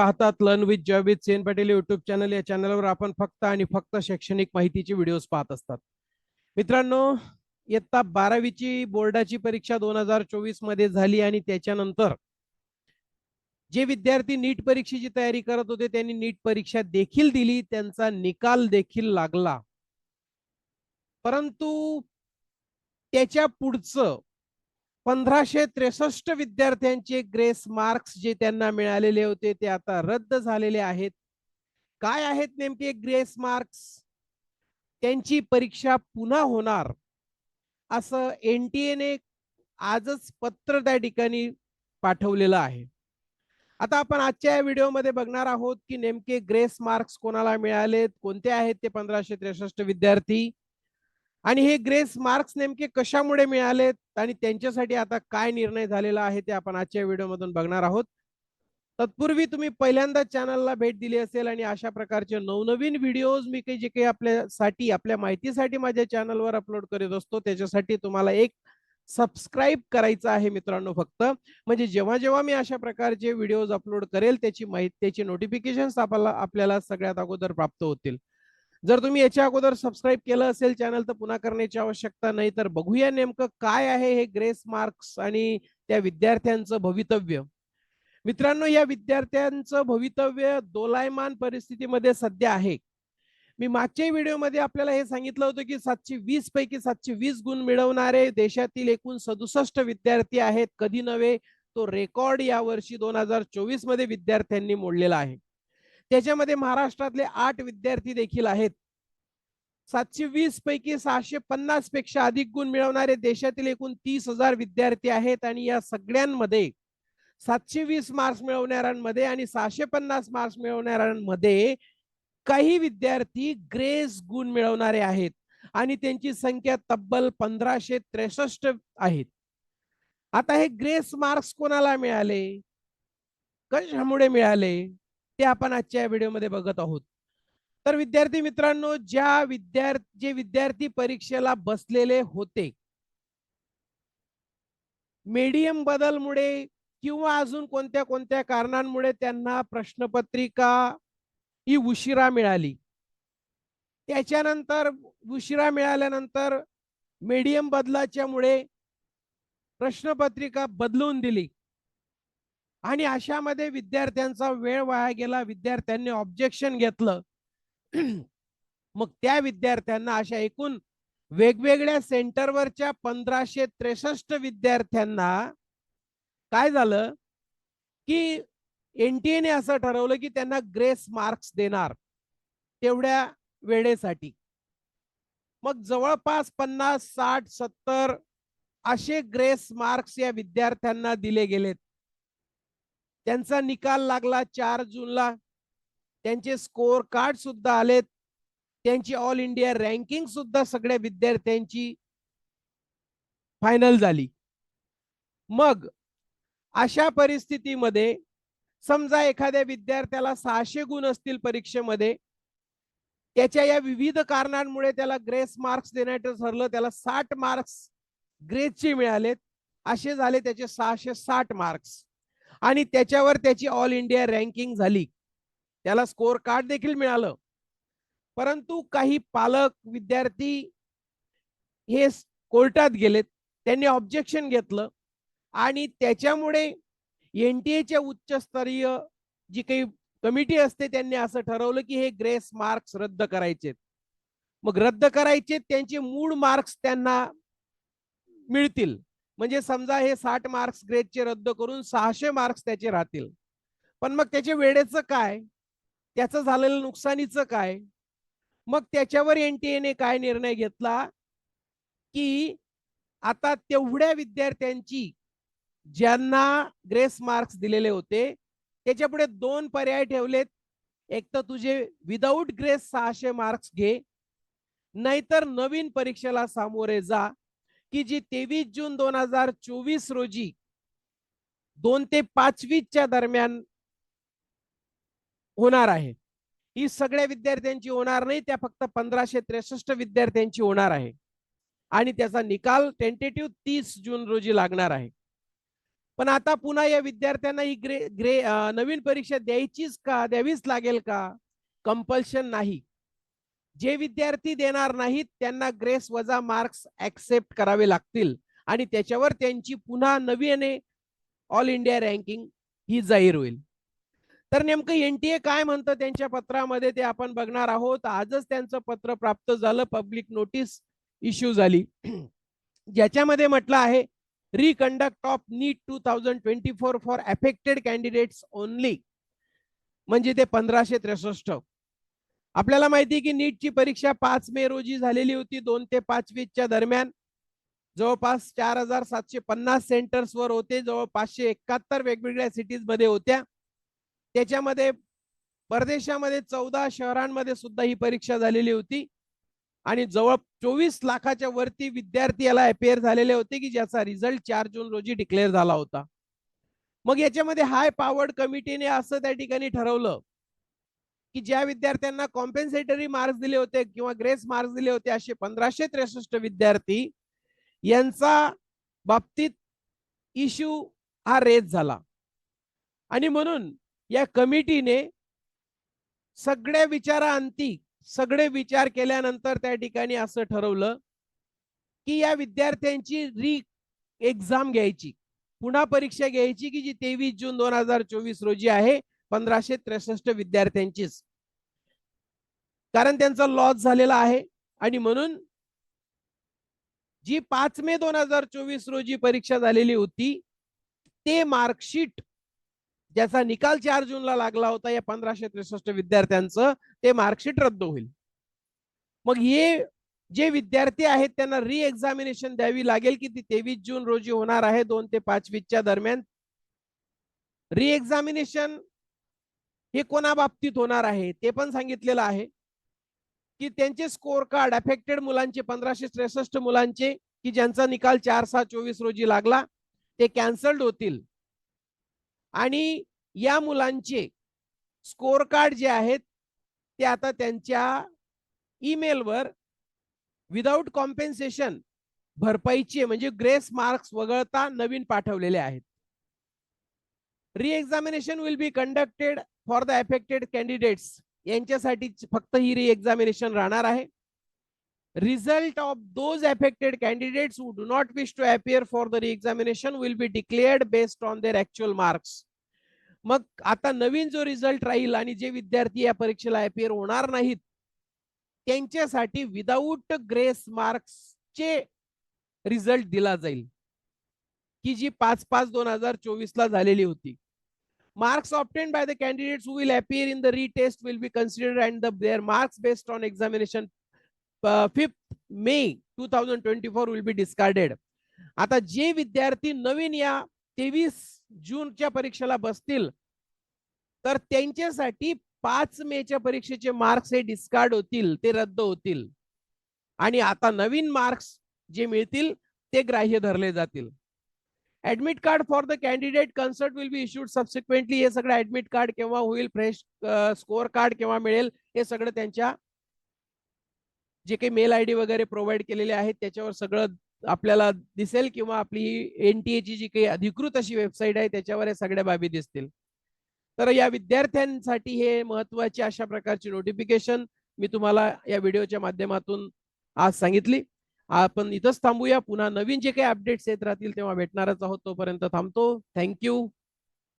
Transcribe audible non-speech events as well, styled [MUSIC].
पाहतात. Learn with job with Sen Patel YouTube channel या चॅनलवर आपण फक्त आणि फक्त शैक्षणिक माहितीचे व्हिडिओज पाहत असतात. मित्रांनो इयत्ता बारावीची बोर्डाची परीक्षा दोन हजार चोवीसमध्ये झाली आणि त्याच्यानंतर जे विद्यार्थी नीट परीक्षेची तयारी करत होते त्यांनी नीट परीक्षा देखील दिली त्यांचा निकाल देखील लागला. परंतु त्याच्या पुढचं पंधराशे त्रेसष्ट विद्यार्थ्यांचे ग्रेस मार्क्स जे त्यांना मिळालेले होते ते आता रद्द झालेले आहेत. काय आहेत नेमके ग्रेस मार्क्स? त्यांची परीक्षा पुन्हा होणार. असं एन टी एने आजच पत्र त्या ठिकाणी पाठवलेलं आहे. आता आपण आजच्या या व्हिडिओमध्ये बघणार आहोत की नेमके ग्रेस मार्क्स कोणाला मिळालेत कोणते आहेत ते पंधराशे त्रेसष्ट विद्यार्थी? आणि हे ग्रेस मार्क्स नेमके कशामुळे मिळालेत आणि त्यांच्यासाठी आता काय निर्णय झालेला आहे ते आपण आजच्या व्हिडिओमधून बघणार आहोत. तत्पूर्वी तुम्ही पहिल्यांदा चॅनलला भेट दिली असेल आणि अशा प्रकारचे नवनवीन व्हिडिओज मी काही जे काही आपल्यासाठी आपल्या माहितीसाठी माझ्या चॅनलवर अपलोड करीत असतो त्याच्यासाठी तुम्हाला एक सबस्क्राईब करायचं आहे मित्रांनो फक्त. म्हणजे जेव्हा जेव्हा मी अशा प्रकारचे व्हिडिओज अपलोड करेल त्याची माहिती त्याची नोटिफिकेशन आपल्याला आपल्याला सगळ्यात अगोदर प्राप्त होतील. जर तुम्ही याच्या अगोदर सबस्क्राईब केलं असेल चॅनल तर पुन्हा करण्याची आवश्यकता नाही. तर बघूया नेमकं काय आहे हे ग्रेस मार्क्स आणि त्या विद्यार्थ्यांचं भवितव्य. मित्रांनो या विद्यार्थ्यांचं भवितव्य दोलायमान परिस्थितीमध्ये सध्या आहे. मी मागच्या व्हिडिओमध्ये आपल्याला हे सांगितलं होतं की सातशे वीस पैकी सातशे वीस गुण मिळवणारे देशातील एकूण सदुसष्ट विद्यार्थी आहेत. कधी नव्हे तो रेकॉर्ड या वर्षी दोन हजार चोवीसमध्ये विद्यार्थ्यांनी मोडलेला आहे. त्याच्यामध्ये महाराष्ट्रातले आठ विद्यार्थी देखील आहेत. सातशे वीस पैकी सहाशे पन्नासपेक्षा अधिक गुण मिळवणारे देशातील एकूण तीस हजार विद्यार्थी आहेत आणि या सगळ्यांमध्ये सातशे वीस मार्क्स मिळवणाऱ्यांमध्ये आणि सहाशे पन्नास मार्क्स मिळवणाऱ्यांमध्ये काही विद्यार्थी ग्रेस गुण मिळवणारे आहेत आणि त्यांची संख्या तब्बल पंधराशे त्रेसष्ट आहेत. आता हे ग्रेस मार्क्स कोणाला मिळाले? कशामुळे मिळाले? ते आपण आजच्या व्हिडिओमध्ये बघत आहोत. तर विद्यार्थी मित्रांनो ज्या विद्यार्थी जे विद्यार्थी परीक्षेला बसलेले होते मीडियम बदलमुळे किंवा अजून कोणत्या कोणत्या कारणांमुळे त्यांना प्रश्नपत्रिका ही उशिरा मिळाली. त्याच्यानंतर उशिरा मिळाल्यानंतर मीडियम बदलाच्यामुळे प्रश्नपत्रिका बदलून दिली. आणि अशामध्ये विद्यार्थ्यांचा वेळ वाया गेला विद्यार्थ्यांनी ऑब्जेक्शन घेतलं. [CLEARS THROAT] मग त्या विद्यार्थ्यांना अशा एकूण वेगवेगळ्या सेंटरवरच्या पंधराशे त्रेसष्ट विद्यार्थ्यांना काय झालं? की एनटीएने असं ठरवलं की त्यांना ग्रेस मार्क्स देणार तेवढ्या वेळेसाठी. मग जवळपास पन्नास साठ सत्तर असे ग्रेस मार्क्स या विद्यार्थ्यांना दिले गेलेत. त्यांचा निकाल लागला चार जूनला. त्यांचे स्कोर कार्ड सुद्धा आलेत. त्यांची ऑल इंडिया रँकिंग सुद्धा सगळ्या विद्यार्थ्यांची फायनल झाली. मग अशा परिस्थितीमध्ये समजा एखाद्या विद्यार्थ्याला सहाशे गुण असतील परीक्षेमध्ये त्याच्या या विविध कारणांमुळे त्याला ग्रेस मार्क्स देण्याचं ठरलं त्याला साठ मार्क्स ग्रेसचे मिळालेत. असे झाले त्याचे सहाशे साठ मार्क्स आणि त्याच्यावर त्याची ऑल इंडिया रँकिंग झाली. त्याला स्कोर कार्ड देखील मिळालं. परंतु काही पालक विद्यार्थी हे कोर्टात गेलेत. त्यांनी ऑब्जेक्शन घेतलं. आणि त्याच्यामुळे एनटीएच्या उच्चस्तरीय जी काही कमिटी असते त्यांनी असं ठरवलं की हे ग्रेस मार्क्स रद्द करायचे मग रद्द करायचे त्यांचे मूळ मार्क्स त्यांना मिळतील. म्हणजे समजा हे साठ मार्क्स ग्रेडचे रद्द करून सहाशे मार्क्स त्याचे राहतील. पण मग त्याचे वेळेचं काय? त्याचं झालेलं नुकसानीचं काय? मग त्याच्यावर एनटीएने काय निर्णय घेतला? की आता तेवढ्या विद्यार्थ्यांची ज्यांना ग्रेस मार्क्स दिलेले होते त्याच्यापुढे दोन पर्याय ठेवलेत. एक तर तुझे विदाऊट ग्रेस सहाशे मार्क्स घे. नाहीतर नवीन परीक्षेला सामोरे जा. की जी तेवीस जून दोन हजार चोवीस रोजी दोन ते पाचवीच्या दरम्यान होणार आहे. ही सगळ्या विद्यार्थ्यांची होणार नाही त्या फक्त पंधराशे त्रेसष्ट विद्यार्थ्यांची होणार आहे. आणि त्याचा निकाल टेंटेटिव्ह तीस जून रोजी लागणार आहे. पण आता पुन्हा या विद्यार्थ्यांना ही ग्रे ग्रे नवीन परीक्षा द्यायचीच का द्यावीच लागेल का? कंपल्शन नाही. जे विद्यार्थी देणार नाहीत त्यांना ग्रेस वजा मार्क्स ऍक्सेप्ट करावे लागतील. आणि त्याच्यावर त्यांची पुन्हा नवीन ऑल इंडिया रँकिंग ही जाहीर होईल. तर नेमकं एनटीए काय म्हणतं त्यांच्या पत्रामध्ये ते आपण बघणार आहोत. आजच त्यांचं पत्र प्राप्त झालं. पब्लिक नोटीस इश्यू झाली. [CLEARS THROAT] ज्याच्यामध्ये म्हटलं आहे reconduct of NEET two thousand twenty four for affected candidates only म्हणजे ते पंधराशे त्रेसष्ट. आपल्याला माहिती आहे की नीटची परीक्षा पाच मे रोजी झालेली होती. दोन ते पाच वीसच्या दरम्यान जवळपास चार हजार सातशे पन्नास सेंटर्स वर होते. जवळ पाचशे एकाहत्तर वेगवेगळ्या सिटीजमध्ये होत्या. त्याच्यामध्ये परदेशामध्ये चौदा शहरांमध्ये सुद्धा ही परीक्षा झालेली होती. आणि जवळ चोवीस लाखाच्या वरती विद्यार्थी याला अपेअर झालेले होते की ज्याचा रिझल्ट चार जून रोजी डिक्लेअर झाला होता. मग याच्यामध्ये हाय पॉवर्ड कमिटीने असं त्या ठिकाणी ठरवलं की ज्या विद्यार्थ्यांना कॉम्पेन्सेटरी मार्क्स दिले होते किंवा ग्रेस मार्क्स दिले होते असे पंधराशे त्रेसष्ट विद्यार्थी यांचा बाबतीत इश्यू हा रेज झाला. आणि म्हणून या कमिटीने सगळ्या विचारांती सगळे विचार केल्यानंतर त्या ठिकाणी असं ठरवलं की या विद्यार्थ्यांची री एक्झाम घ्यायची. पुन्हा परीक्षा घ्यायची की जी तेवीस जून दोन हजार चोवीस रोजी आहे. पंधराशे त्रेसष्ट विद्यार्थ्यांचीच. कारण त्यांचा लॉस झालेला आहे आणि म्हणून जी पाच मे दोन हजार चोवीस रोजी परीक्षा झालेली होती ते मार्कशीट ज्याचा निकाल चार जूनला लागला होता या पंधराशे त्रेसष्ट विद्यार्थ्यांचं ते मार्कशीट रद्द होईल. मग हे जे विद्यार्थी आहेत त्यांना री एक्झामिनेशन द्यावी लागेल की ती तेवीस जून रोजी होणार आहे दोन ते पाचवीसच्या दरम्यान? री एक्झामिनेशन हे कोणा बाबतीत होणार आहे? ते पण सांगितलेलं आहे की त्यांचे स्कोअर कार्ड अफेक्टेड मुलांचे पंधराशे त्रेसष्ट मुलांचे की ज्यांचा निकाल चार सहा चोवीस रोजी लागला ते कॅन्सल्ड होतील. आणि या मुलांचे स्कोअर कार्ड जे आहेत ते आता त्यांच्या ईमेलवर विदाऊट कॉम्पेन्सेशन भरपाईचे म्हणजे ग्रेस मार्क्स वगळता नवीन पाठवलेले आहेत. Reexamination will be conducted for the affected candidates यांच्यासाठी फक्त ही रिएक्झामिनेशन राहणार आहे. Result of those affected candidates who do not wish to appear for the reexamination will be declared based on their actual marks मग आता नवीन जो result राहील आणि जे विद्यार्थी या परीक्षेला अपियर होणार नाहीत त्यांच्यासाठी विदाऊट ग्रेस मार्क्सचे रिझल्ट दिला जाईल. की जी पाच पाच दोन हजार चोवीस ला झालेली होती. Marks obtained by the candidate will appear in the retest will be consider and their marks based on examination fifth May two thousand twenty four will be discarded आता जे विद्यार्थी नवीन या तेवीस जूनच्या परीक्षेला बसतील तर त्यांच्यासाठी पाच मे च्या परीक्षेचे मार्क्स हे डिस्कार्ड होतील ते रद्द होतील. आणि आता नवीन मार्क्स जे मिळतील ते ग्राह्य धरले जातील. Admit card for the candidate concerned will be issued subsequently हे सगळं ऍडमिट कार्ड केव्हा होईल फ्रेश स्कोअर कार्ड केव्हा मिळेल हे सगळं त्यांच्या जे काही मेल आय डी वगैरे प्रोव्हाइड केलेले आहेत त्याच्यावर सगळं आपल्याला दिसेल किंवा आपली एनटीए ची जी काही अधिकृत अशी वेबसाईट आहे त्याच्यावर या सगळ्या बाबी दिसतील. तर या विद्यार्थ्यांसाठी हे महत्वाची अशा प्रकारची नोटिफिकेशन मी तुम्हाला या व्हिडिओच्या माध्यमातून आज सांगितली. आपण इथंच थांबूया. पुन्हा नवीन जे काही अपडेट्स येत राहतील तेव्हा भेटणारच आहोत तोपर्यंत थांबतो. थँक्यू